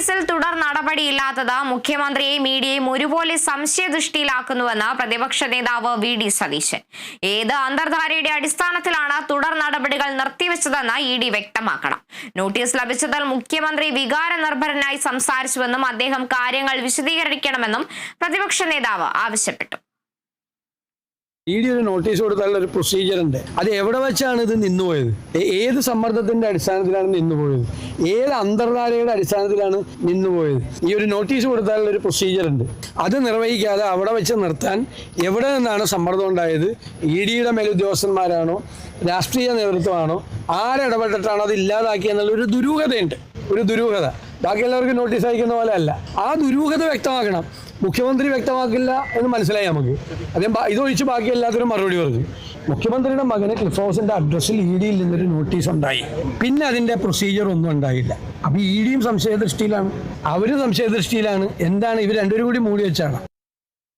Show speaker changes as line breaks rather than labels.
കേസിൽ തുടർ നടപടിയില്ലാത്തത് മുഖ്യമന്ത്രിയെയും മീഡിയയും ഒരുപോലെ സംശയദൃഷ്ടിയിലാക്കുന്നുവെന്ന് പ്രതിപക്ഷ നേതാവ് വി ഡി സതീശൻ. ഏത് അന്തർധാരയുടെ അടിസ്ഥാനത്തിലാണ് തുടർ നടപടികൾ നിർത്തിവെച്ചതെന്ന് ഇ ഡി വ്യക്തമാക്കണം. നോട്ടീസ് ലഭിച്ചതിൽ മുഖ്യമന്ത്രി വികാര നിർഭരനായി സംസാരിച്ചുവെന്നും അദ്ദേഹം കാര്യങ്ങൾ വിശദീകരിക്കണമെന്നും പ്രതിപക്ഷ നേതാവ് ആവശ്യപ്പെട്ടു.
ഇ ഡി ഒരു നോട്ടീസ് കൊടുത്താലുള്ള ഒരു പ്രൊസീജിയർ ഉണ്ട്. അത് എവിടെ വെച്ചാണ് ഇത് നിന്നുപോയത്? ഏത് സമ്മർദ്ദത്തിന്റെ അടിസ്ഥാനത്തിലാണ് നിന്നുപോയത്? ഏത് അന്തർധാരയുടെ അടിസ്ഥാനത്തിലാണ് നിന്നുപോയത്? ഈ ഒരു നോട്ടീസ് കൊടുത്താലുള്ള ഒരു പ്രൊസീജിയർ ഉണ്ട്. അത് നിർവഹിക്കാതെ അവിടെ വെച്ച് നിർത്താൻ എവിടെ നിന്നാണ് സമ്മർദ്ദം ഉണ്ടായത്? ഇ ഡിയുടെ മേലുദ്യോഗസ്ഥന്മാരാണോ? രാഷ്ട്രീയ നേതൃത്വമാണോ? ആരിടപെട്ടിട്ടാണോ അത് ഇല്ലാതാക്കിയെന്നുള്ള ഒരു ദുരൂഹതയുണ്ട്. ഒരു ദുരൂഹത. ബാക്കിയുള്ളവർക്ക് നോട്ടീസ് അയക്കുന്ന പോലെ അല്ല. ആ ദുരൂഹത വ്യക്തമാക്കണം. മുഖ്യമന്ത്രി വ്യക്തമാക്കില്ല എന്ന് മനസ്സിലായി നമുക്ക്. അദ്ദേഹം ഇതൊഴിച്ച് ബാക്കി എല്ലാത്തിനും മറുപടി പറഞ്ഞു. മുഖ്യമന്ത്രിയുടെ മകന് ക്ലിഫ് ഹൗസിന്റെ അഡ്രസ്സിൽ ഇ ഡിയിൽ നിന്നൊരു നോട്ടീസ് ഉണ്ടായി. പിന്നെ അതിന്റെ പ്രൊസീജിയർ ഒന്നും ഉണ്ടായില്ല. അപ്പൊ ഇ ഡിയും സംശയദൃഷ്ടിയിലാണ്. അവരും സംശയദൃഷ്ടിയിലാണ്. എന്താണ് ഇവർ രണ്ടുപേരും കൂടി മൂടി വെച്ചാണ്?